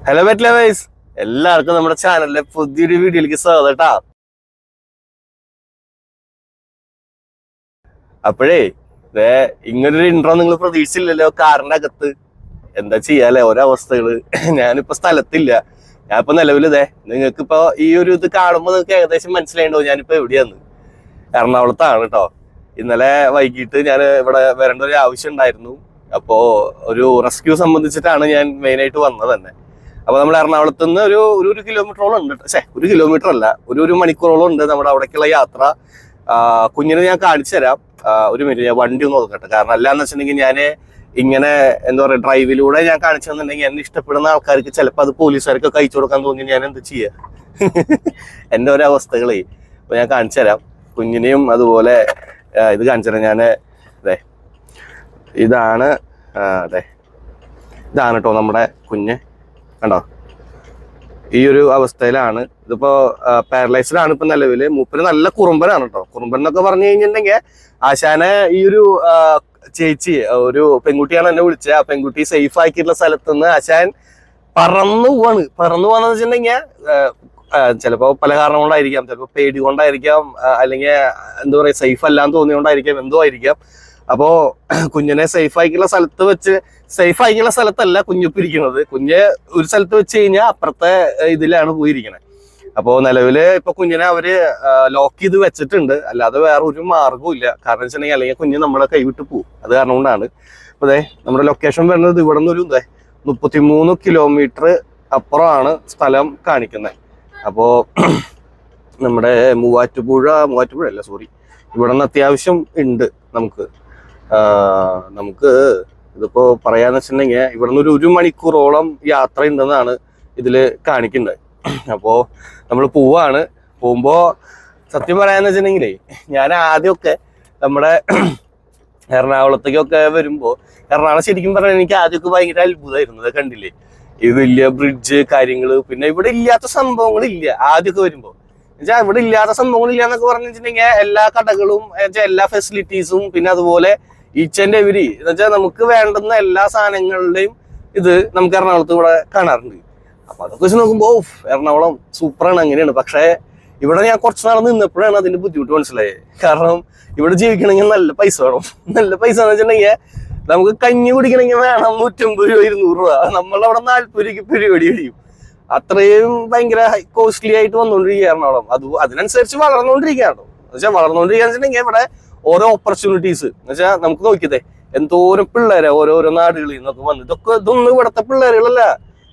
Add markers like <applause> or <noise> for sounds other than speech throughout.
Hello bet lovers എല്ലാവർക്കും നമ്മുടെ ചാനലിലെ പുതിയൊരു വീഡിയോയിലേക്ക് സ്വാഗതം കേട്ടാ അപ്പോഴേ ദേ ഇങ്ങനൊരു ഇൻട്രോ നിങ്ങൾ പ്രതീക്ഷിച്ചില്ലല്ലോ കാറിന്റെ അകത്ത് എന്താ ചെയ്യാല്ലേ? ഓരോ അവസ്ഥകൾ <clears throat> ഞാനിപ്പോ സ്ഥലത്തില്ല. ഞാനിപ്പോ നിലവിൽ ഇതേ നിങ്ങൾക്ക് ഈ ഒരു ഇത് കാണുമ്പോൾ നിങ്ങൾക്ക് ഏകദേശം മനസ്സിലായിണ്ടോ ഞാനിപ്പോ എവിടെയാന്ന്. എറണാകുളത്താണ് കേട്ടോ ഇന്നലെ വൈകിട്ട് ഞാൻ ഇവിടെ വരേണ്ട ഒരു ആവശ്യം ഉണ്ടായിരുന്നു. അപ്പോ ഒരു റെസ്ക്യൂ സംബന്ധിച്ചിട്ടാണ് ഞാൻ മെയിനായിട്ട് വന്നത് തന്നെ. അപ്പൊ നമ്മൾ എറണാകുളത്ത് നിന്ന് ഒരു ഒരു കിലോമീറ്ററോളം ഉണ്ട് പക്ഷേ ഒരു കിലോമീറ്റർ അല്ല. ഒരു ഒരു മണിക്കൂറോളം ഉണ്ട് നമ്മുടെ അവിടേക്കുള്ള യാത്ര. കുഞ്ഞിന് ഞാൻ കാണിച്ചു തരാം. ഒരു മിനിറ്റ് ഞാൻ വണ്ടി ഒന്ന് നോക്കട്ടെ. കാരണം അല്ലാന്ന് വെച്ചിട്ടുണ്ടെങ്കിൽ ഞാൻ ഇങ്ങനെ എന്താ പറയുക ഡ്രൈവിലൂടെ ഞാൻ കാണിച്ചെന്നുണ്ടെങ്കിൽ എന്നെ ഇഷ്ടപ്പെടുന്ന ആൾക്കാർക്ക് ചിലപ്പോൾ അത് പോലീസുകാർക്ക് കഴിച്ചു കൊടുക്കാൻ തോന്നി ഞാൻ എന്ത് ചെയ്യുക <laughs> എന്റെ അവസ്ഥകളേ. അപ്പൊ ഞാൻ കാണിച്ചു തരാം. കുഞ്ഞിനെയും അതുപോലെ ഇത് കാണിച്ചു തരാം ഞാൻ അതെ ഇതാണ് അതെ ഇതാണ് കേട്ടോ നമ്മുടെ കുഞ്ഞ്. കണ്ടോ? ഈ ഒരു അവസ്ഥയിലാണ്. ഇതിപ്പോ പാരലൈസ്ഡ് ആണ് ഇപ്പൊ നിലവിൽ. മൂപ്പര് നല്ല കുറുമ്പനാണ് കേട്ടോ കുറുമ്പൻ എന്നൊക്കെ പറഞ്ഞു കഴിഞ്ഞിട്ടുണ്ടെങ്കിൽ ആശാനെ ഈ ഒരു ചേച്ചി ഒരു പെൺകുട്ടിയാണ് എന്നെ വിളിച്ചത്. ആ പെൺകുട്ടി സേഫ് ആക്കിയിട്ടുള്ള സ്ഥലത്ത് നിന്ന് ആശാൻ പറന്നു പോവാണ്. പറന്നു പോവാന്ന് വെച്ചിട്ടുണ്ടെങ്കിൽ ചിലപ്പോ പല കാരണം കൊണ്ടായിരിക്കാം ചിലപ്പോ പേടി കൊണ്ടായിരിക്കാം. അല്ലെങ്കിൽ എന്താ പറയാ സേഫ് അല്ലാന്ന് തോന്നിയോണ്ടായിരിക്കാം. എന്തോ ആയിരിക്കാം. അപ്പോ <clears throat> കുഞ്ഞിനെ സേഫ് ആയിക്കുള്ള സ്ഥലത്ത് വെച്ച് സേഫ് ആയിക്കുള്ള സ്ഥലത്തല്ല കുഞ്ഞിപ്പിരിക്കുന്നത് കുഞ്ഞ് ഒരു സ്ഥലത്ത് വെച്ച് കഴിഞ്ഞാൽ അപ്പുറത്തെ ഇതിലാണ് പോയിരിക്കണത് അപ്പോ നിലവിൽ ഇപ്പൊ കുഞ്ഞിനെ അവർ ലോക്ക് ചെയ്ത് വെച്ചിട്ടുണ്ട്. അല്ലാതെ വേറെ ഒരു മാർഗവും ഇല്ല. കാരണം വെച്ചിട്ടുണ്ടെങ്കിൽ അല്ലെങ്കിൽ കുഞ്ഞ് നമ്മളെ കൈവിട്ട് പോകും അത് കാരണം കൊണ്ടാണ്. അപ്പൊ അതെ നമ്മുടെ ലൊക്കേഷൻ വരുന്നത് ഇവിടെ നിന്ന് ഒരു ദേ മുപ്പത്തിമൂന്ന് കിലോമീറ്റർ അപ്പുറമാണ് സ്ഥലം കാണിക്കുന്നത്. അപ്പോ <clears throat> നമ്മുടെ മൂവാറ്റുപുഴ മൂവാറ്റുപുഴ അല്ല സോറി ഇവിടെ നിന്ന് അത്യാവശ്യം ഉണ്ട് നമുക്ക്. നമുക്ക് ഇതിപ്പോ പറയാന്ന് വെച്ചിട്ടുണ്ടെങ്കിൽ ഇവിടെ നിന്ന് ഒരു മണിക്കൂറോളം യാത്ര ഉണ്ടെന്നാണ് ഇതിൽ കാണിക്കുന്നത്. അപ്പോ നമ്മൾ പോവാണ്. പോകുമ്പോ സത്യം പറയാന്ന് വെച്ചിട്ടുണ്ടെങ്കിലേ ഞാൻ ആദ്യമൊക്കെ നമ്മുടെ എറണാകുളത്തേക്കൊക്കെ വരുമ്പോ എറണാകുളം ശരിക്കും പറഞ്ഞാൽ എനിക്ക് ആദ്യമൊക്കെ ഭയങ്കര അത്ഭുതമായിരുന്നു അത് കണ്ടില്ലേ? ഈ വലിയ ബ്രിഡ്ജ് കാര്യങ്ങൾ പിന്നെ ഇവിടെ ഇല്ലാത്ത സംഭവങ്ങളില്ല ആദ്യമൊക്കെ വരുമ്പോ. എന്നുവെച്ചാൽ ഇവിടെ ഇല്ലാത്ത സംഭവങ്ങളില്ല എന്നൊക്കെ വെച്ചിട്ടുണ്ടെങ്കിൽ എല്ലാ കടകളും എല്ലാ ഫെസിലിറ്റീസും പിന്നെ അതുപോലെ ഈച്ച് ആൻഡ് എവരി എന്ന് വെച്ചാൽ നമുക്ക് വേണ്ടുന്ന എല്ലാ സാധനങ്ങളുടെയും ഇത് നമുക്ക് എറണാകുളത്ത് ഇവിടെ കാണാറുണ്ട്. അപ്പൊ അതൊക്കെ വെച്ച് നോക്കുമ്പോ "ഓഫ്, എറണാകുളം സൂപ്പറാണ് അങ്ങനെയാണ്. പക്ഷേ ഇവിടെ ഞാൻ കുറച്ച് നാൾ നിന്നപ്പോഴാണ് അതിന്റെ ബുദ്ധിമുട്ട് മനസ്സിലായത് കാരണം ഇവിടെ ജീവിക്കണമെങ്കിൽ നല്ല പൈസ വേണം. നല്ല പൈസ എന്ന് വെച്ചിട്ടുണ്ടെങ്കിൽ നമുക്ക് കഞ്ഞി കുടിക്കണമെങ്കിൽ വേണം നൂറ്റമ്പത് രൂപ ഇരുന്നൂറ് രൂപ. നമ്മളവിടെ നാൽപ്പത് രൂപയ്ക്ക് പരിപാടി കഴിയും. അത്രയും ഭയങ്കര കോസ്റ്റ്ലി ആയിട്ട് വന്നുകൊണ്ടിരിക്കുക എറണാകുളം. അത് അതിനനുസരിച്ച് വളർന്നുകൊണ്ടിരിക്കുകയാണ് എന്ന് വെച്ചാൽ വെച്ചിട്ടുണ്ടെങ്കിൽ ഇവിടെ ഓരോ ഓപ്പർച്യൂണിറ്റീസ് എന്നുവെച്ചാൽ നമുക്ക് നോക്കിയതേ എന്തോരം പിള്ളേരെ ഓരോരോ നാടുകളിൽ നിന്നൊക്കെ വന്ന്. ഇതൊക്കെ ഇതൊന്നും ഇവിടുത്തെ പിള്ളേരുകളല്ല.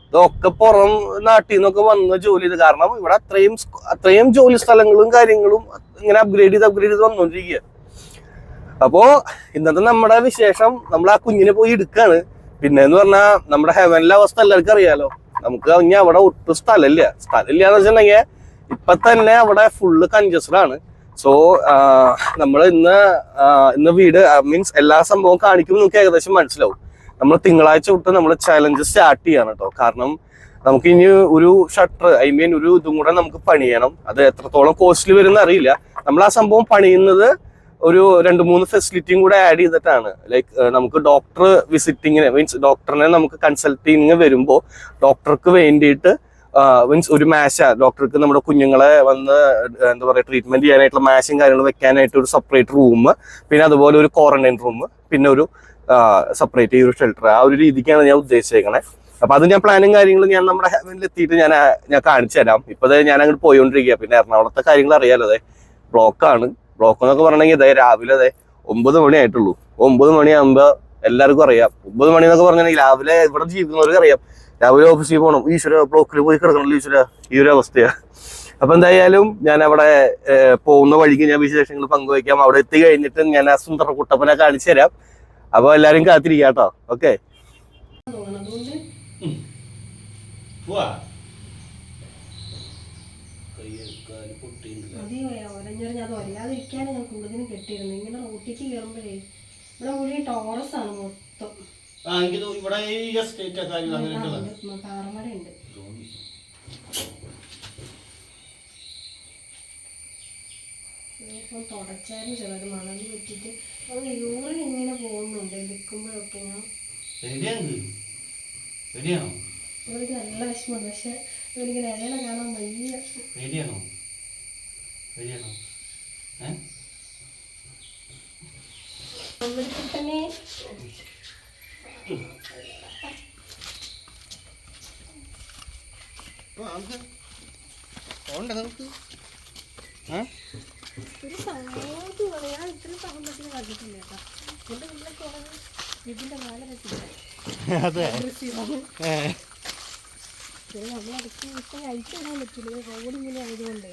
ഇതൊക്കെ പുറം നാട്ടിൽ നിന്നൊക്കെ വന്ന് ജോലി ചെയ്ത്. കാരണം ഇവിടെ അത്രയും അത്രയും ജോലി സ്ഥലങ്ങളും കാര്യങ്ങളും ഇങ്ങനെ അപ്ഗ്രേഡ് ചെയ്ത് അപ്ഗ്രേഡ് ചെയ്ത് വന്നുകൊണ്ടിരിക്കുക അപ്പോ ഇന്നത്തെ നമ്മുടെ വിശേഷം നമ്മൾ ആ കുഞ്ഞിനെ പോയി എടുക്കാണ്. പിന്നെ എന്ന് പറഞ്ഞാൽ നമ്മുടെ ഹെവനിലെ അവസ്ഥ എല്ലാവർക്കും അറിയാലോ. നമുക്ക് ഇനി അവിടെ ഒട്ടും സ്ഥലമില്ല. സ്ഥലമില്ല എന്ന് വെച്ചിട്ടുണ്ടെങ്കിൽ ഇപ്പൊ തന്നെ അവിടെ ഫുള്ള് കൺജസ്റ്റഡ് ആണ്. സോ നമ്മൾ ഇന്ന് ഇന്ന് വീട് മീൻസ് എല്ലാ സംഭവവും കാണിക്കുമ്പോൾ നമുക്ക് ഏകദേശം മനസ്സിലാവും. നമ്മൾ തിങ്കളാഴ്ച തൊട്ട് നമ്മൾ ചലഞ്ച് സ്റ്റാർട്ട് ചെയ്യാണ് കേട്ടോ കാരണം നമുക്ക് ഇനി ഒരു ഷട്ടർ ഐ മീൻ ഒരു ഇതും കൂടെ നമുക്ക് പണിയണം അത് എത്രത്തോളം കോസ്റ്റ്ലി വരുന്ന അറിയില്ല. നമ്മൾ ആ സംഭവം പണിയുന്നത് ഒരു രണ്ട് മൂന്ന് ഫെസിലിറ്റിയും കൂടെ ആഡ് ചെയ്തിട്ടാണ്. ലൈക്ക് നമുക്ക് ഡോക്ടർ വിസിറ്റിങ്ങിന് മീൻസ് ഡോക്ടറിനെ നമുക്ക് കൺസൾട്ടിങ് വരുമ്പോൾ ഡോക്ടർക്ക് വേണ്ടിയിട്ട് മീൻസ് ഒരു മാശ. ഡോക്ടർക്ക് നമ്മുടെ കുഞ്ഞുങ്ങളെ വന്ന് എന്താ പറയുക ട്രീറ്റ്മെന്റ് ചെയ്യാനായിട്ടുള്ള മാശയും കാര്യങ്ങളും വെക്കാനായിട്ട് ഒരു സെപ്പറേറ്റ് റൂം പിന്നെ അതുപോലെ ഒരു ക്വാറന്റൈൻ റൂം പിന്നെ ഒരു സെപ്പറേറ്റ് ഒരു ഷെൽട്ടർ ആ ഒരു രീതിക്കാണ് ഞാൻ ഉദ്ദേശിച്ചേക്കണേ. അപ്പൊ അത് ഞാൻ പ്ലാനും കാര്യങ്ങളും ഞാൻ നമ്മുടെ ഹെവനിൽ എത്തിയിട്ട് ഞാൻ ഞാൻ കാണിച്ചു തരാം. ഇപ്പൊ ഞാൻ അങ്ങോട്ട് പോയിക്കൊണ്ടിരിക്കുക പിന്നെ എറണാകുളത്തെ കാര്യങ്ങൾ അറിയാലോ ബ്ലോക്കാണ് ബ്ലോക്ക് എന്നൊക്കെ പറഞ്ഞെങ്കിൽ അതെ രാവിലെ അതെ ഒമ്പത് മണി ആയിട്ടുള്ളൂ. ഒമ്പത് മണിയാകുമ്പോ എല്ലാവർക്കും അറിയാം. ഒമ്പത് മണി എന്നൊക്കെ പറഞ്ഞാൽ രാവിലെ ഇവിടെ ജീവിക്കുന്നവർക്ക് അറിയാം. രാവിലെ ഓഫീസിൽ പോകണം ഈശ്വര ബ്ലോക്കിൽ പോയി കിടക്കണം ഈശ്വര. ഈ ഒരു അവസ്ഥയാണ് അപ്പൊ എന്തായാലും ഞാൻ അവിടെ പോകുന്ന വഴിക്ക് ഞാൻ വിശേഷങ്ങൾ പങ്കുവയ്ക്കാം. അവിടെ എത്തി കഴിഞ്ഞിട്ട് ഞാൻ ആ സുന്ദര കുട്ടപ്പനെ കാണിച്ചു തരാം. അപ്പൊ എല്ലാരും കാത്തിരിക്കാം കേട്ടോ. ഓക്കെ. ഞാൻ കൂടുതലും കെട്ടിയിരുന്നു. ഇങ്ങനെ റോട്ടിക്ക് കയറുമ്പോഴേ ഇവിടെ മുഴുവൻ ടോറസ് ആണ് മൊത്തം ഇവിടെ ഈ എസ്റ്റേറ്റ് പാറമടയുണ്ട് ഇപ്പം തുടച്ചാലും ചിലത് മണൽ വെച്ചിട്ട് അത് യൂറിൻ ഇങ്ങനെ പോകുന്നുണ്ട് എടുക്കുമ്പോഴൊക്കെ ഞാൻ എവിടെയാണോ ഇവർക്ക് നല്ല വിഷമമുണ്ട് പക്ഷെ ഇവരിങ്ങനെ ഇലകളെ കാണാൻ വയ്യ. പേടിയാണോ പേടിയാണോ ഏ? അവിടുത്തെ തന്നെ പോണ്ടേ നമുക്ക്? ഒരു ഇത്രയും കണ്ടിട്ടില്ല കേട്ടോ. ഇതിന്റെ മേലെ വെച്ചില്ല അതെ. പിന്നെ നമ്മളടുത്ത് ഇപ്പം കഴിക്കാൻ പറ്റില്ല. റോഡ് ഇങ്ങനെ ആയതുകൊണ്ട്.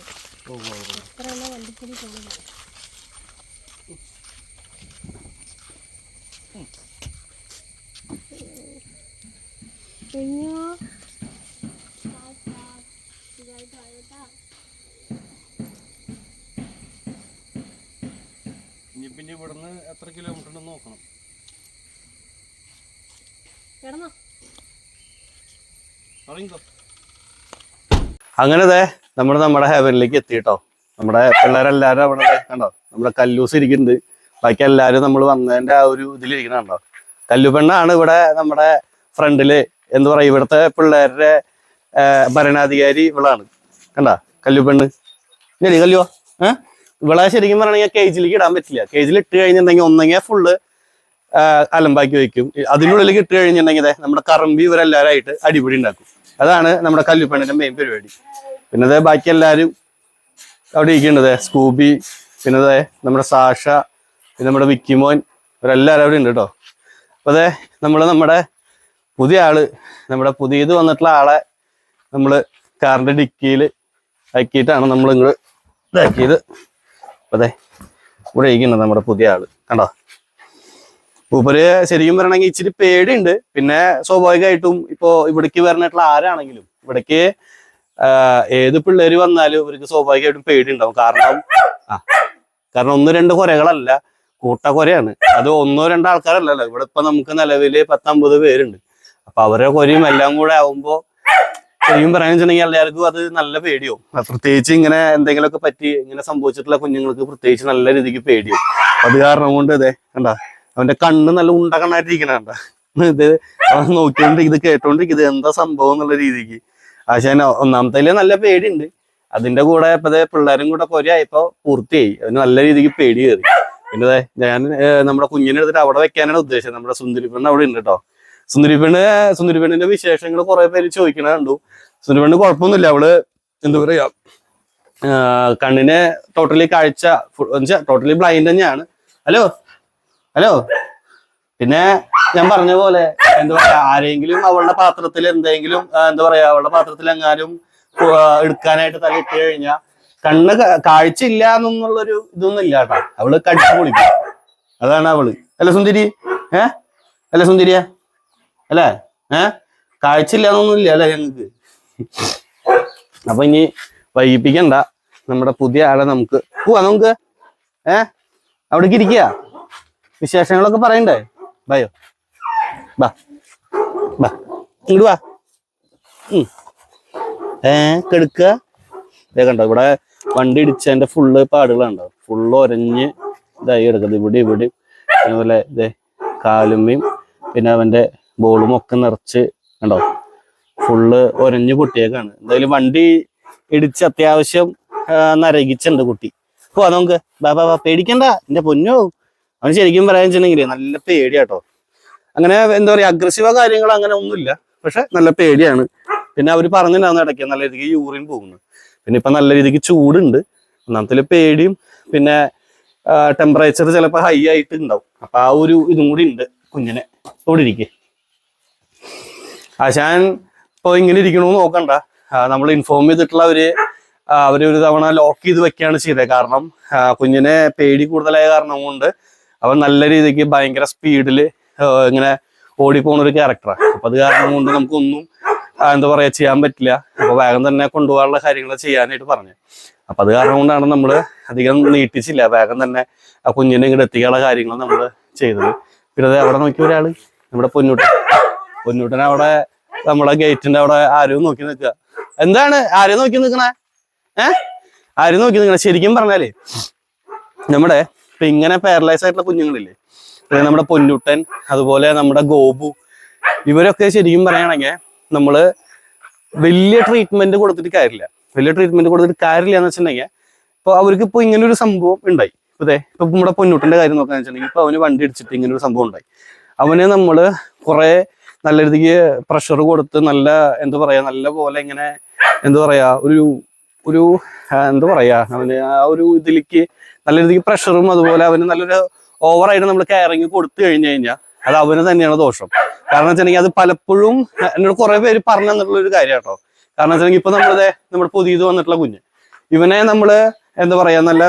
എത്ര എല്ലാം വണ്ടിക്കൂടി പോകുന്നത് കഴിഞ്ഞോ ഇനി പിന്നെ ഇവിടുന്ന് എത്ര കിലോമീറ്റർ ഉണ്ടെന്ന് നോക്കണം. കിടന്നോ. അറിയിക്കോ അങ്ങനെ ദേ നമ്മൾ നമ്മുടെ ഹെവനിലേക്ക് എത്തിട്ടോ നമ്മുടെ പിള്ളേരെല്ലാരും അവിടെ കണ്ടോ? നമ്മുടെ കല്ലൂസ് ഇരിക്കുന്നുണ്ട്. ബാക്കി എല്ലാരും നമ്മൾ വന്നതിന്റെ ആ ഒരു ഇതിലിരിക്കണ കണ്ടോ കല്ലുപെണ്ണാണ് ഇവിടെ നമ്മുടെ ഫ്രണ്ടിൽ എന്ത് പറയും. ഇവിടുത്തെ പിള്ളേരുടെ ഭരണാധികാരി ഇവളാണ്. കണ്ട? കല്ലു പെണ്ണ്. ശരി കല്ലുവോ ഏഹ് ഇവളെ ശരിക്കും പറയണെങ്കിൽ കേജിലേക്ക് ഇടാൻ പറ്റില്ല. കേജിൽ ഇട്ട് കഴിഞ്ഞിട്ടുണ്ടെങ്കിൽ ഒന്നെങ്കിൽ ഫുള്ള് അലമ്പാക്കി വെക്കും. അതിനുള്ളിലേക്ക് ഇട്ട് കഴിഞ്ഞിട്ടുണ്ടെങ്കിൽ നമ്മുടെ കറമ്പി ഇവരെല്ലാവരായിട്ട് അടിപൊളി ഉണ്ടാക്കും. അതാണ് നമ്മുടെ കല്ലുപെണ്ണിന്റെ മെയിൻ പരിപാടി. പിന്നെ ദേ ബാക്കി എല്ലാവരും അവിടെ ഇരിക്കേണ്ടത് സ്കൂബി പിന്നെ ദേ നമ്മുടെ സാഷ പിന്നെ നമ്മുടെ വിക്കിമോൻ ഇവരെല്ലാവരും അവിടെ ഉണ്ട് കേട്ടോ. അപ്പൊ അതെ നമ്മൾ നമ്മുടെ പുതിയ ആൾ നമ്മുടെ പുതിയത് വന്നിട്ടുള്ള ആളെ നമ്മൾ കാറിന്റെ ഡിക്കിയിൽ ആക്കിയിട്ടാണ് നമ്മൾ ഇങ്ങോട്ട് ഇതാക്കിയത്. അതെ ഇവിടെ ഇരിക്കുന്നത് നമ്മുടെ പുതിയ ആൾ കണ്ടോ? ഉപരി ശരിക്കും പറയണമെങ്കിൽ ഇച്ചിരി പേടിയുണ്ട്. പിന്നെ സ്വാഭാവികമായിട്ടും ഇപ്പോ ഇവിടേക്ക് വരണിട്ടുള്ള ആരാണെങ്കിലും ഇവിടേക്ക് ഏത് പിള്ളേര് വന്നാലും ഇവർക്ക് സ്വാഭാവികമായിട്ടും പേടി ഉണ്ടാവും കാരണം ആ കാരണം ഒന്ന് രണ്ട് കുരകളല്ല കൂട്ട കുരയാണ് അത് ഒന്നോ രണ്ടോ ആൾക്കാരല്ലല്ലോ. ഇവിടെ ഇപ്പൊ നമുക്ക് നിലവിൽ പത്തമ്പത് പേരുണ്ട്. അപ്പൊ അവരെ കൊരയും എല്ലാം കൂടെ ആവുമ്പോ ശരിക്കും പറയാന്ന് വെച്ചിട്ടുണ്ടെങ്കിൽ എല്ലാവർക്കും അത് നല്ല പേടിയോ പ്രത്യേകിച്ച് ഇങ്ങനെ എന്തെങ്കിലുമൊക്കെ പറ്റി ഇങ്ങനെ സംഭവിച്ചിട്ടുള്ള കുഞ്ഞുങ്ങൾക്ക് പ്രത്യേകിച്ച് നല്ല രീതിക്ക് പേടിയോ അത് കാരണം കൊണ്ട് ഇതേ കണ്ട അവന്റെ കണ്ണ് നല്ല ഉണ്ട കണ്ണായിട്ടിരിക്കണ കണ്ട. ഇത് അവൻ നോക്കിക്കൊണ്ട് ഇത് കേട്ടോണ്ടിരിക്കും ഇത് എന്താ സംഭവം എന്നുള്ള രീതിക്ക്. ആശാൻ ഒന്നാമത്തെ നല്ല പേടിയുണ്ട്. അതിന്റെ കൂടെ ഇപ്പതേ പിള്ളേരും കൂടെ കൊരയായപ്പോ പൂർത്തിയായി. അവന് നല്ല രീതിക്ക് പേടി കയറി. പിന്നെ ഞാൻ നമ്മുടെ കുഞ്ഞിനെ എടുത്തിട്ട് അവിടെ വെക്കാനാണ് ഉദ്ദേശം. നമ്മുടെ സുന്ദരിപ്പണ്ണ അവിടെ ഉണ്ട് കേട്ടോ. സുന്ദരി പെണ്ണ് സുന്ദരി പെണ്ണിന്റെ വിശേഷങ്ങൾ കുറെ പേര് ചോദിക്കണ കണ്ടു. സുന്ദരി പെണ്ണ് കുഴപ്പമൊന്നുമില്ല അവൾ എന്താ പറയാ കണ്ണിനെ ടോട്ടലി കാഴ്ച ടോട്ടലി ബ്ലൈൻഡ് തന്നെയാണ്. ഹലോ ഹലോ പിന്നെ ഞാൻ പറഞ്ഞ പോലെ എന്താ പറയാ ആരെങ്കിലും അവളുടെ പാത്രത്തിൽ എന്തെങ്കിലും എന്താ പറയാ അവളുടെ പാത്രത്തിൽ എങ്ങാനും എടുക്കാനായിട്ട് തല ഇട്ട് കഴിഞ്ഞാൽ കണ്ണ് കാഴ്ച ഇല്ല എന്നുള്ളൊരു ഇതൊന്നും ഇല്ല കേട്ടോ. അവൾ കടിച്ചു പൊളിക്കും. അതാണ് അവൾ. അല്ല സുന്ദരി ഏ? അല്ല സുന്ദരിയ? അല്ലേ? ഏ? കാഴ്ചയില്ലാന്നൊന്നുമില്ല അല്ലേ ഞങ്ങക്ക്? അപ്പൊ ഇനി വൈകിപ്പിക്കണ്ട. നമ്മുടെ പുതിയ ആളെ നമുക്ക് പോവാ നമുക്ക്. ഏ? അവിടേക്ക് ഇരിക്കുക വിശേഷങ്ങളൊക്കെ പറയണ്ടേ? ബയോ. ബാ. ബാ. ഇങ്ങോട്ട് വാ. ഏ? കെടുക്കുക ഇതേ കണ്ടോ ഇവിടെ വണ്ടി ഇടിച്ചതിന്റെ ഫുള്ള് പാടുകളുണ്ടോ? ഫുള്ള് ഒരഞ്ഞ് ഇതായി കിടക്കുന്നത്. ഇവിടെ ഇവിടെ അതുപോലെ ഇതേ കാലുമ്മയും പിന്നെ അവന്റെ ബോളും ഒക്കെ നിറച്ച് കണ്ടോ? ഫുള്ള് ഒരഞ്ഞ് പൊട്ടിയേക്കാണ്. എന്തായാലും വണ്ടി ഇടിച്ച് അത്യാവശ്യം നരകിച്ചുണ്ട് കുട്ടി. പോവാ നമുക്ക് ബാ ബാ പേടിക്കണ്ട. എന്റെ പൊന്നോ. അവൻ ശരിക്കും പറയാൻ വെച്ചിട്ടുണ്ടെങ്കിൽ നല്ല പേടിയാട്ടോ അങ്ങനെ എന്താ പറയാ അഗ്രസീവ കാര്യങ്ങൾ അങ്ങനെ ഒന്നുമില്ല. പക്ഷെ നല്ല പേടിയാണ്. പിന്നെ അവർ പറഞ്ഞിട്ടുണ്ടാവുന്ന ഇടയ്ക്ക് നല്ല രീതിക്ക് യൂറിൻ പോകുന്നു. പിന്നെ ഇപ്പൊ നല്ല രീതിക്ക് ചൂടുണ്ട്. ഒന്നാമത്തെ പേടിയും പിന്നെ ടെമ്പറേച്ചർ ചിലപ്പോൾ ഹൈ ആയിട്ട് ഉണ്ടാവും. അപ്പൊ ആ ഒരു ഇതും കൂടി ഉണ്ട് കുഞ്ഞിനെ. ഇവിടെ ഇരിക്കെ. ആശാൻ ഇപ്പൊ ഇങ്ങനെ ഇരിക്കണമെന്ന് നോക്കണ്ട. നമ്മൾ ഇൻഫോം ചെയ്തിട്ടുള്ള ഒരു അവർ ഒരു തവണ ലോക്ക് ചെയ്ത് വെക്കുകയാണ് ചെയ്തത് കാരണം കുഞ്ഞിനെ പേടി കൂടുതലായ കാരണം കൊണ്ട് അവൻ നല്ല രീതിക്ക് ഭയങ്കര സ്പീഡിൽ ഇങ്ങനെ ഓടിപ്പോണ ഒരു ക്യാരക്ടറാണ് അപ്പൊ അത് കാരണം കൊണ്ട് നമുക്കൊന്നും എന്താ പറയാ ചെയ്യാൻ പറ്റില്ല. അപ്പൊ വേഗം തന്നെ കൊണ്ടുപോകാനുള്ള കാര്യങ്ങൾ ചെയ്യാനായിട്ട് പറഞ്ഞു. അപ്പൊ അത് കാരണം കൊണ്ടാണ് നമ്മൾ അധികം നീട്ടിച്ചില്ല. വേഗം തന്നെ ആ കുഞ്ഞിനെ ഇങ്ങോട്ട് എത്തിക്കാനുള്ള കാര്യങ്ങൾ നമ്മൾ ചെയ്തത്. പിന്നെ അവിടെ നോക്കിയ ഒരാൾ നമ്മുടെ പൊന്നൂട്ടൻ. പൊന്നൂട്ടൻ അവിടെ നമ്മളെ ഗേറ്റിന്റെ അവിടെ ആരും നോക്കി നിൽക്കുക. എന്താണ്? ആരും നോക്കി നിൽക്കണേ? ഏ? ആരും നോക്കി നിൽക്കണേ? ശരിക്കും പറഞ്ഞാലേ നമ്മുടെ ഇപ്പൊ ഇങ്ങനെ പാരലൈസ് ആയിട്ടുള്ള കുഞ്ഞുങ്ങളില്ലേ നമ്മുടെ പൊന്നുട്ടൻ അതുപോലെ നമ്മുടെ ഗോപു ഇവരൊക്കെ ശരിക്കും പറയുകയാണെങ്കിൽ നമ്മൾ വലിയ ട്രീറ്റ്മെന്റ് കൊടുത്തിട്ട് കാര്യമില്ല. വലിയ ട്രീറ്റ്മെന്റ് കൊടുത്തിട്ട് കാര്യമില്ല എന്ന് വെച്ചിട്ടുണ്ടെങ്കിൽ ഇപ്പൊ അവർക്ക് ഇപ്പൊ ഇങ്ങനെ ഒരു സംഭവം ഉണ്ടായി. അതെ ഇപ്പൊ നമ്മുടെ പൊന്നുട്ടന്റെ കാര്യം നോക്കാന്ന് വെച്ചിട്ടുണ്ടെങ്കിൽ ഇപ്പൊ അവന് വണ്ടി ഇടിച്ചിട്ട് ഇങ്ങനെ ഒരു സംഭവം ഉണ്ടായി. അവനെ നമ്മൾ കുറെ നല്ല രീതിക്ക് പ്രഷർ കൊടുത്ത് നല്ല എന്താ പറയാ നല്ല പോലെ ഇങ്ങനെ എന്താ പറയാ ഒരു ഒരു എന്താ പറയാ അവന് ആ ഒരു ഇതിലേക്ക് നല്ല രീതിക്ക് പ്രഷറും അതുപോലെ അവന് നല്ലൊരു ഓവറായിട്ട് നമ്മൾ കെയറിങ് കൊടുത്തു കഴിഞ്ഞു കഴിഞ്ഞാൽ അത് അവന് തന്നെയാണ് ദോഷം. കാരണം വെച്ചിട്ടുണ്ടെങ്കിൽ അത് പലപ്പോഴും എന്നോട് കുറെ പേര് പറഞ്ഞു തന്നിട്ടുള്ള ഒരു കാര്യം കേട്ടോ കാരണം വെച്ചിട്ടുണ്ടെങ്കിൽ ഇപ്പൊ നമ്മളത് നമ്മുടെ പുതിയത് വന്നിട്ടുള്ള കുഞ്ഞ്. ഇവനെ നമ്മൾ എന്താ പറയാ നല്ല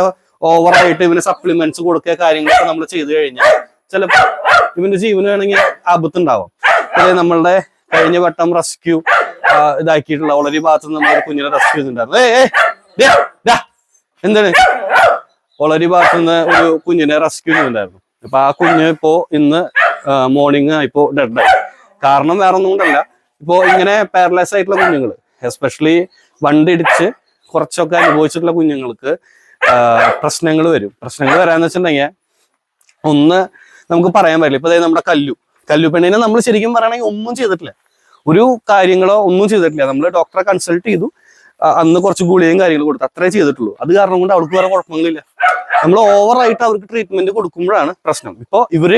ഓവറായിട്ട് ഇവന് സപ്ലിമെന്റ്സ് കൊടുക്കുക കാര്യങ്ങളൊക്കെ നമ്മൾ ചെയ്തു കഴിഞ്ഞാൽ ചിലപ്പോ ഇവന്റെ ജീവന് വേണമെങ്കിൽ ആപത്തുണ്ടാവാം. നമ്മളുടെ കഴിഞ്ഞ വട്ടം റെസ്ക്യൂ ഇതാക്കിയിട്ടുള്ള ഓളരി ഭാഗത്ത് നമ്മൾ കുഞ്ഞിനെ റെസ്ക്യൂ ചെയ്തിട്ടുണ്ടായിരുന്നു. ഏ എന്താണ്? ഓളരി ഭാഗത്ത് നിന്ന് ഒരു കുഞ്ഞിനെ റെസ്ക്യൂ ചെയ്തിട്ടുണ്ടായിരുന്നു. അപ്പൊ ആ കുഞ്ഞ് ഇപ്പോ ഇന്ന് മോർണിംഗ് ഇപ്പോ ഡെഡായി കാരണം വേറെ ഒന്നും കൊണ്ടല്ല. ഇപ്പോ ഇങ്ങനെ പാരലൈസ് ആയിട്ടുള്ള കുഞ്ഞുങ്ങൾ എസ്പെഷ്യലി വണ്ടി ഇടിച്ച് കുറച്ചൊക്കെ അനുഭവിച്ചിട്ടുള്ള കുഞ്ഞുങ്ങൾക്ക് പ്രശ്നങ്ങൾ വരും. പ്രശ്നങ്ങൾ വരാന്ന് വെച്ചിട്ടുണ്ടെങ്കിൽ ഒന്ന് നമുക്ക് പറയാൻ പറ്റില്ല. ഇപ്പൊ നമ്മുടെ കല്ലു. കല്ലു പെണ്ണിനെ നമ്മൾ ശരിക്കും പറയണെങ്കിൽ ഒന്നും ചെയ്തിട്ടില്ല. ഒരു കാര്യങ്ങളോ ഒന്നും ചെയ്തിട്ടില്ല. നമ്മൾ ഡോക്ടറെ കൺസൾട്ട് ചെയ്തു. അന്ന് കുറച്ച് ഗുളികയും കാര്യങ്ങളും കൊടുത്തു. അത്രേ ചെയ്തിട്ടുള്ളൂ. അത് കാരണം കൊണ്ട് അവൾക്ക് വേറെ കുഴപ്പങ്ങളില്ല നമ്മൾ ഓവറായിട്ട് അവർക്ക് ട്രീറ്റ്മെന്റ് കൊടുക്കുമ്പോഴാണ് പ്രശ്നം. ഇപ്പൊ ഇവർ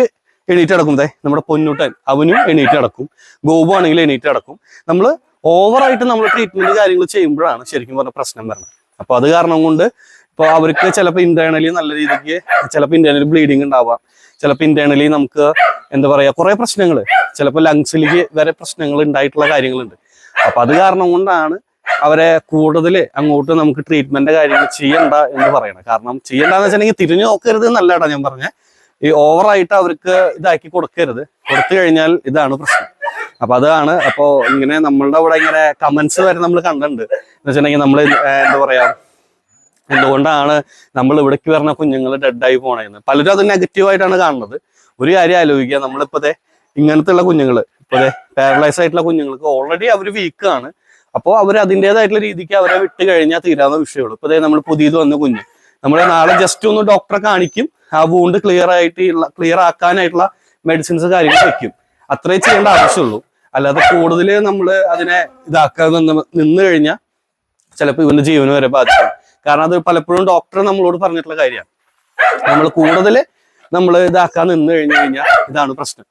എണീറ്റ് അടക്കും ദേ നമ്മുടെ പൊന്നൂട്ടൻ. അവനും എണീറ്റ് അടക്കും ഗോപു ആണെങ്കിൽ എണീറ്റ് അടക്കും നമ്മൾ ഓവറായിട്ട് നമ്മൾ ട്രീറ്റ്മെന്റ് കാര്യങ്ങൾ ചെയ്യുമ്പോഴാണ് ശരിക്കും പറഞ്ഞ പ്രശ്നം വരുന്നത്. അപ്പൊ അത് കാരണം കൊണ്ട് ഇപ്പൊ അവർക്ക് ചിലപ്പോൾ ഇന്റേണലി നല്ല രീതിക്ക് ചിലപ്പോൾ ഇന്റേണലി ബ്ലീഡിങ് ഉണ്ടാവാം. ചിലപ്പോൾ ഇന്റേണലി നമുക്ക് എന്താ പറയാ കുറെ പ്രശ്നങ്ങൾ ചിലപ്പോൾ ലങ്സിലേക്ക് വരെ പ്രശ്നങ്ങൾ ഉണ്ടായിട്ടുള്ള കാര്യങ്ങളുണ്ട്. അപ്പൊ അത് കാരണം കൊണ്ടാണ് അവരെ കൂടുതൽ അങ്ങോട്ട് നമുക്ക് ട്രീറ്റ്മെന്റ് കാര്യങ്ങൾ ചെയ്യണ്ട എന്ന് പറയണം കാരണം ചെയ്യണ്ടെന്ന് വെച്ചിട്ടുണ്ടെങ്കിൽ തിരിഞ്ഞു നോക്കരുത് എന്നല്ലടാ ഞാൻ പറഞ്ഞ. ഈ ഓവറായിട്ട് അവർക്ക് ഇതാക്കി കൊടുക്കരുത്. കൊടുത്തു കഴിഞ്ഞാൽ ഇതാണ് പ്രശ്നം. അപ്പൊ അതാണ് അപ്പോ ഇങ്ങനെ നമ്മളുടെ അവിടെ ഇങ്ങനെ കമന്റ്സ് വരെ നമ്മൾ കണ്ടിട്ടുണ്ട്. എന്ന് വെച്ചിട്ടുണ്ടെങ്കിൽ നമ്മൾ എന്താ പറയാ എന്തുകൊണ്ടാണ് നമ്മൾ ഇവിടേക്ക് വരുന്ന കുഞ്ഞുങ്ങൾ ഡെഡായി പോണേന്ന്? പലരും അത് നെഗറ്റീവായിട്ടാണ് കാണുന്നത്. ഒരു കാര്യം ആലോചിക്കുക. നമ്മളിപ്പോഴത്തെ ഇങ്ങനത്തെ ഉള്ള കുഞ്ഞുങ്ങൾ ഇപ്പോഴത്തെ പാരലൈസ് ആയിട്ടുള്ള കുഞ്ഞുങ്ങൾക്ക് ഓൾറെഡി അവർ വീക്കാണ് അപ്പോൾ അവർ അതിന്റെതായിട്ടുള്ള രീതിക്ക് അവരെ വിട്ട് കഴിഞ്ഞാൽ തീരാവുന്ന വിഷയമുള്ളൂ. ഇപ്പോൾ നമ്മൾ പുതിയത് വന്ന കുഞ്ഞ്. നമ്മളെ നാളെ ജസ്റ്റ് ഒന്ന് ഡോക്ടറെ കാണിക്കും. ആ വൂണ്ട് ക്ലിയർ ആയിട്ട് ക്ലിയർ ആക്കാനായിട്ടുള്ള മെഡിസിൻസ് കാര്യങ്ങൾ വെക്കും. അത്രേ ചെയ്യേണ്ട ആവശ്യമുള്ളൂ. അല്ലാതെ കൂടുതൽ നമ്മൾ അതിനെ ഇതാക്കാൻ നിന്ന് കഴിഞ്ഞാൽ ചിലപ്പോൾ ഇവന്റെ ജീവന് വരെ ബാധിക്കും. കാരണം അത് പലപ്പോഴും ഡോക്ടർ നമ്മളോട് പറഞ്ഞിട്ടുള്ള കാര്യമാണ്. നമ്മൾ കൂടുതൽ നമ്മൾ ഇതാക്കാൻ നിന്ന് കഴിഞ്ഞു കഴിഞ്ഞാൽ ഇതാണ് പ്രശ്നം.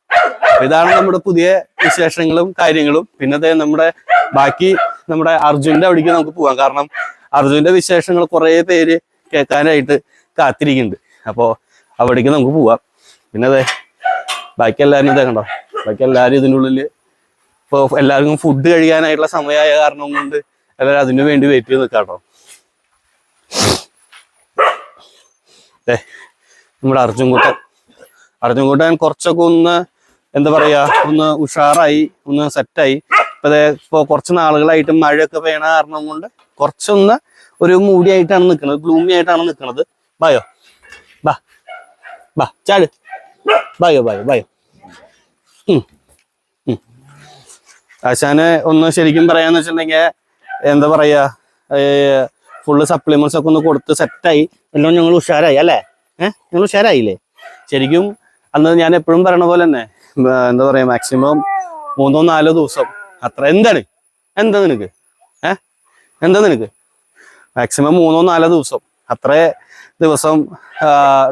ഇതാണ് നമ്മുടെ പുതിയ വിശേഷങ്ങളും കാര്യങ്ങളും. പിന്നെ ദേ നമ്മുടെ ബാക്കി നമ്മുടെ അർജുന്റെ അവിടേക്ക് നമുക്ക് പോകാം. കാരണം അർജുന്റെ വിശേഷങ്ങൾ കുറെ പേര് കേൾക്കാനായിട്ട് കാത്തിരിക്കുന്നുണ്ട്. അപ്പോ അവിടേക്ക് നമുക്ക് പോവാം. പിന്നെ അതെ ബാക്കി എല്ലാവരും ഇതേ കണ്ടോ? ബാക്കി എല്ലാവരും ഇതിനുള്ളിൽ ഇപ്പോൾ എല്ലാവർക്കും ഫുഡ് കഴിക്കാനായിട്ടുള്ള സമയമായ കാരണം കൊണ്ട് എല്ലാവരും അതിനു വേണ്ടി വെയിറ്റ് ചെയ്ത് നിൽക്കാട്ടോ ഏ നമ്മുടെ അർജുൻകുട്ടൻ. അർജുൻകുട്ടൻ കുറച്ചൊക്കെ ഒന്ന് എന്താ പറയാ ഒന്ന് ഉഷാറായി ഒന്ന് സെറ്റായി. ഇപ്പൊ ഇപ്പൊ കുറച്ച് നാളുകളായിട്ട് മഴയൊക്കെ പെയ്യണ കാരണം കൊണ്ട് കുറച്ചൊന്ന് ഒരു മൂടിയായിട്ടാണ് നിൽക്കുന്നത് ഗ്ലൂമി ആയിട്ടാണ് നിൽക്കുന്നത് ബായോ? ബാ ബാ ചാട്. ബായോ ബായോ ബായോ. ആശാന് ഒന്ന് ശരിക്കും പറയാന്ന് വെച്ചിട്ടുണ്ടെങ്കിൽ എന്താ പറയാ ഫുള്ള് സപ്ലിമെന്റ്സ് ഒക്കെ ഒന്ന് കൊടുത്ത് സെറ്റായി എല്ലാം ഞങ്ങൾ ഉഷാരായി അല്ലേ? ഏഹ് ഞങ്ങൾ ഉഷാരായില്ലേ? ശരിക്കും അന്ന് ഞാൻ എപ്പോഴും പറയണ പോലെ തന്നെ എന്താ പറയാ മാക്സിമം മൂന്നോ നാലോ ദിവസം. അത്ര എന്താണ്? എന്താ നിനക്ക്? ഏഹ് എന്താ നിനക്ക്? മാക്സിമം മൂന്നോ നാലോ ദിവസം. അത്രേ ദിവസം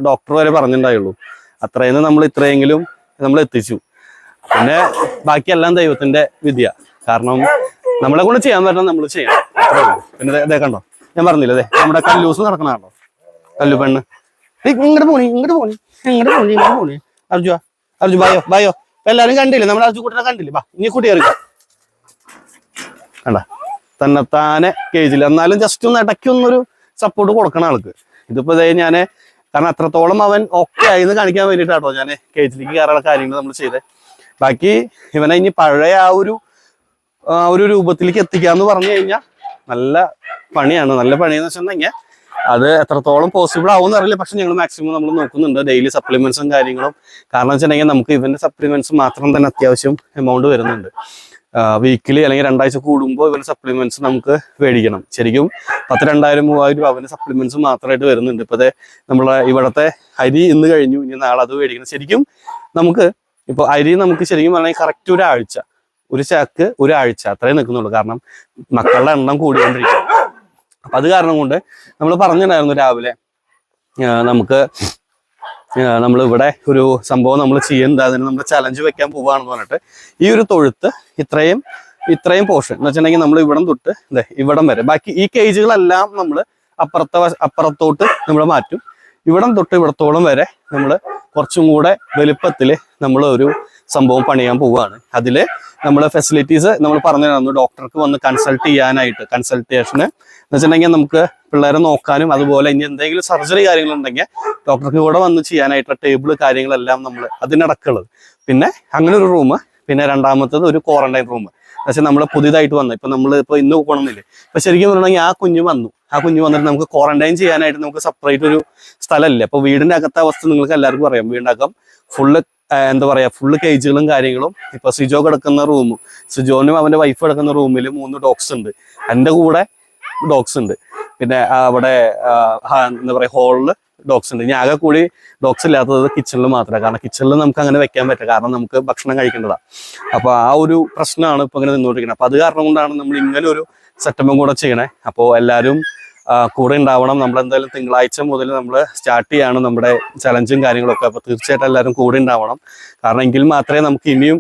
ഡോക്ടർ വരെ പറഞ്ഞിട്ടുണ്ടായുള്ളൂ. അത്രയെന്ന് നമ്മൾ ഇത്രയെങ്കിലും നമ്മൾ എത്തിച്ചു. പിന്നെ ബാക്കിയെല്ലാം ദൈവത്തിന്റെ വിദ്യ. കാരണം നമ്മളെ കൊണ്ട് ചെയ്യാൻ പറ്റണം നമ്മൾ ചെയ്യണം. പിന്നെ കണ്ടോ? ഞാൻ പറഞ്ഞില്ല അതെ നമ്മുടെ കല്ലൂസ് നടക്കണാണല്ലോ കല്ലു പെണ്ണ്. ഇങ്ങോട്ട് പോണി ഇങ്ങോട്ട് പോണി ഇങ്ങോട്ട് പോണി ഇങ്ങോട്ട് പോണി. അർജു അർജു ബായോ ബായോ. എല്ലാരും കണ്ടില്ലേ നമ്മുടെ അർജു കുട്ടനെ കണ്ടില്ലേ? ബാ ഇനി കൂട്ടി കയറി. കണ്ട? തന്നെത്താനെ കേജിൽ എന്നാലും ജസ്റ്റ് ഒന്ന് ഇടയ്ക്ക് ഒന്നൊരു സപ്പോർട്ട് കൊടുക്കണം ആൾക്ക്. ഇതിപ്പോ ഇതേ ഞാൻ കാരണം അത്രത്തോളം അവൻ ഓക്കെ ആയിന്ന് കാണിക്കാൻ വേണ്ടിയിട്ടാട്ടോ ഞാൻ കേജിലേക്ക് കയറാനുള്ള കാര്യങ്ങൾ നമ്മൾ ചെയ്തേ. ബാക്കി ഇവനെ ഇനി പഴയ ആ ഒരു ആ ഒരു രൂപത്തിലേക്ക് എത്തിക്കാന്ന് പറഞ്ഞു കഴിഞ്ഞാൽ നല്ല പണിയാണ്. നല്ല പണിയെന്ന് വെച്ചിട്ടുണ്ടെങ്കിൽ അത് എത്രത്തോളം പോസിബിൾ ആവുമെന്ന് അറിയില്ല. പക്ഷെ ഞങ്ങൾ മാക്സിമം നമ്മൾ നോക്കുന്നുണ്ട്. ഡെയിലി സപ്ലിമെന്റ്സും കാര്യങ്ങളും. കാരണം വെച്ചിട്ടുണ്ടെങ്കിൽ നമുക്ക് ഇവന്റെ സപ്ലിമെന്റ്സ് മാത്രം തന്നെ അത്യാവശ്യം എമൗണ്ട് വരുന്നുണ്ട്. വീക്കിലി അല്ലെങ്കിൽ രണ്ടാഴ്ച കൂടുമ്പോൾ ഇവന്റെ സപ്ലിമെന്റ്സ് നമുക്ക് മേടിക്കണം. ശരിക്കും പത്ത് രണ്ടായിരം മൂവായിരം രൂപ അവന്റെ സപ്ലിമെന്റ്സ് മാത്രമായിട്ട് വരുന്നുണ്ട്. ഇപ്പോഴത്തെ നമ്മളെ ഇവിടത്തെ അരി ഇന്ന് കഴിഞ്ഞു. ഇനി നാളെ അത് മേടിക്കണം. ശരിക്കും നമുക്ക് ഇപ്പൊ അരി നമുക്ക് ശരിക്കും പറഞ്ഞാൽ കറക്റ്റ് ഒരാഴ്ച. ഒരു ചാക്ക് ഒരാഴ്ച അത്രേ നിൽക്കുന്നുള്ളൂ. കാരണം മക്കളുടെ എണ്ണം കൂടിക്കൊണ്ടിരിക്കും അപ്പൊ അത് കാരണം കൊണ്ട് നമ്മൾ പറഞ്ഞിട്ടുണ്ടായിരുന്നു രാവിലെ നമുക്ക് നമ്മൾ ഇവിടെ ഒരു സംഭവം നമ്മൾ ചെയ്യുന്നത് അതിന് നമ്മൾ ചലഞ്ച് വെക്കാൻ പോവാണെന്ന് പറഞ്ഞിട്ട് ഈ ഒരു തൊഴുത്ത് ഇത്രയും ഇത്രയും പോർഷൻ എന്ന് വെച്ചിട്ടുണ്ടെങ്കിൽ നമ്മൾ ഇവിടം തൊട്ട് അതെ ഇവിടം വരെ. ബാക്കി ഈ കേജുകളെല്ലാം നമ്മൾ അപ്പുറത്തെ അപ്പുറത്തോട്ട് നമ്മൾ മാറ്റും. ഇവിടം തൊട്ട് ഇവിടത്തോളം വരെ നമ്മൾ കുറച്ചും കൂടെ വലുപ്പത്തിൽ നമ്മൾ ഒരു സംഭവം പണിയാൻ പോവുകയാണ്. അതിൽ നമ്മൾ ഫെസിലിറ്റീസ് നമ്മൾ പറഞ്ഞു തന്നു. ഡോക്ടർക്ക് വന്ന് കൺസൾട്ട് ചെയ്യാനായിട്ട് കൺസൾട്ടേഷന് എന്ന് വെച്ചിട്ടുണ്ടെങ്കിൽ നമുക്ക് പിള്ളേരെ നോക്കാനും അതുപോലെ ഇനി എന്തെങ്കിലും സർജറി കാര്യങ്ങളുണ്ടെങ്കിൽ ഡോക്ടർക്ക് കൂടെ വന്ന് ചെയ്യാനായിട്ടുള്ള ടേബിൾ കാര്യങ്ങളെല്ലാം നമ്മൾ അതിനടക്കുള്ളത്. പിന്നെ അങ്ങനെ ഒരു റൂം പിന്നെ രണ്ടാമത്തത് ഒരു ക്വാറന്റൈൻ റൂം പക്ഷെ നമ്മൾ പുതിയതായിട്ട് വന്നു. ഇപ്പൊ നമ്മൾ ഇപ്പൊ ഇന്ന് പോകണമെന്നില്ലേ ഇപ്പൊ ശരിക്കും പറഞ്ഞാൽ ആ കുഞ്ഞ് വന്നു. ആ കുഞ്ഞ് വന്നിട്ട് നമുക്ക് ക്വാറന്റൈൻ ചെയ്യാനായിട്ട് നമുക്ക് സെപ്പറേറ്റ് ഒരു സ്ഥലമല്ല? അപ്പൊ വീടിന്റെ അകത്ത അവസ്ഥ നിങ്ങൾക്ക് എല്ലാവർക്കും അറിയാം. വീടിനകം ഫുള്ള് എന്താ പറയാ ഫുള്ള് കേജുകളും കാര്യങ്ങളും. ഇപ്പൊ സിജോ കിടക്കുന്ന റൂമും സിജോനും അവന്റെ വൈഫ് കിടക്കുന്ന റൂമിൽ മൂന്ന് ഡോഗ്സ് ഉണ്ട്. എന്റെ കൂടെ ഡോഗ്സ് ഉണ്ട്. പിന്നെ അവിടെ എന്താ പറയാ ഹോളിൽ ഡോഗ്സ് ഉണ്ട്. ഇനി ആകെ കൂടി ഡോഗ്സ് ഇല്ലാത്തത് കിച്ചണിൽ മാത്രമേ കാരണം കിച്ചണിൽ നമുക്ക് അങ്ങനെ വെക്കാൻ പറ്റില്ല. കാരണം നമുക്ക് ഭക്ഷണം കഴിക്കേണ്ടതാണ് അപ്പൊ ആ ഒരു പ്രശ്നമാണ് ഇപ്പൊ ഇങ്ങനെ നിന്നുകൊണ്ടിരിക്കുന്നത്. അപ്പൊ അത് കാരണം കൊണ്ടാണ് നമ്മൾ ഇങ്ങനെ ഒരു സെറ്റപ്പും കൂടെ ചെയ്യണേ. അപ്പോൾ എല്ലാവരും കൂടെ ഉണ്ടാവണം. നമ്മൾ എന്തായാലും തിങ്കളാഴ്ച മുതൽ നമ്മൾ സ്റ്റാർട്ട് ചെയ്യാണ് നമ്മുടെ ചലഞ്ചും കാര്യങ്ങളൊക്കെ. അപ്പൊ തീർച്ചയായിട്ടും എല്ലാവരും കൂടെ ഉണ്ടാവണം. കാരണം എങ്കിൽ മാത്രമേ നമുക്ക് ഇനിയും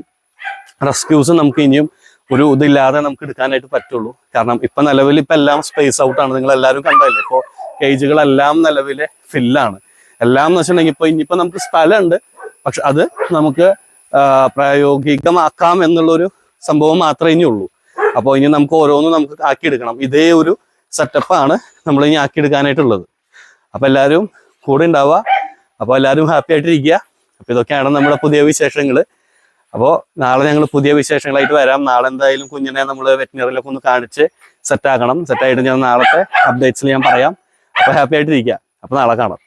റെസ്ക്യൂസ് നമുക്ക് ഇനിയും ഒരു ഇതില്ലാതെ നമുക്ക് എടുക്കാനായിട്ട് പറ്റുള്ളൂ. കാരണം ഇപ്പൊ നിലവിൽ ഇപ്പൊ എല്ലാം സ്പേസ് ഔട്ടാണ് നിങ്ങൾ എല്ലാവരും കണ്ടല്ലേ ഇപ്പൊ കേജുകളെല്ലാം നിലവിലെ ഫില്ലാണ്. എല്ലാം എന്ന് വെച്ചിട്ടുണ്ടെങ്കിൽ ഇപ്പൊ ഇനിയിപ്പോ നമുക്ക് സ്ഥലമുണ്ട്. പക്ഷെ അത് നമുക്ക് പ്രായോഗികമാക്കാം എന്നുള്ളൊരു സംഭവം മാത്രമേ ഇനി ഉള്ളൂ. അപ്പോൾ ഇനി നമുക്ക് ഓരോന്നും നമുക്ക് ആക്കിയെടുക്കണം. ഇതേ ഒരു സെറ്റപ്പാണ് നമ്മൾ ഇനി ആക്കിയെടുക്കാനായിട്ടുള്ളത്. അപ്പൊ എല്ലാവരും കൂടെ ഉണ്ടാവുക. അപ്പോൾ എല്ലാവരും ഹാപ്പി ആയിട്ടിരിക്കുക. അപ്പൊ ഇതൊക്കെയാണ് നമ്മുടെ പുതിയ വിശേഷങ്ങൾ അപ്പോൾ നാളെ ഞങ്ങൾ പുതിയ വിശേഷങ്ങളായിട്ട് വരാം. നാളെ എന്തായാലും കുഞ്ഞിനെ നമ്മൾ വെറ്റിനറിയിലൊക്കെ ഒന്ന് കാണിച്ച് സെറ്റാക്കണം സെറ്റായിട്ട് ഞാൻ നാളത്തെ അപ്ഡേറ്റ്സിൽ ഞാൻ പറയാം. അപ്പൊ ഹാപ്പി ആയിട്ടിരിക്കുക അപ്പൊ നാളെ കാണാം.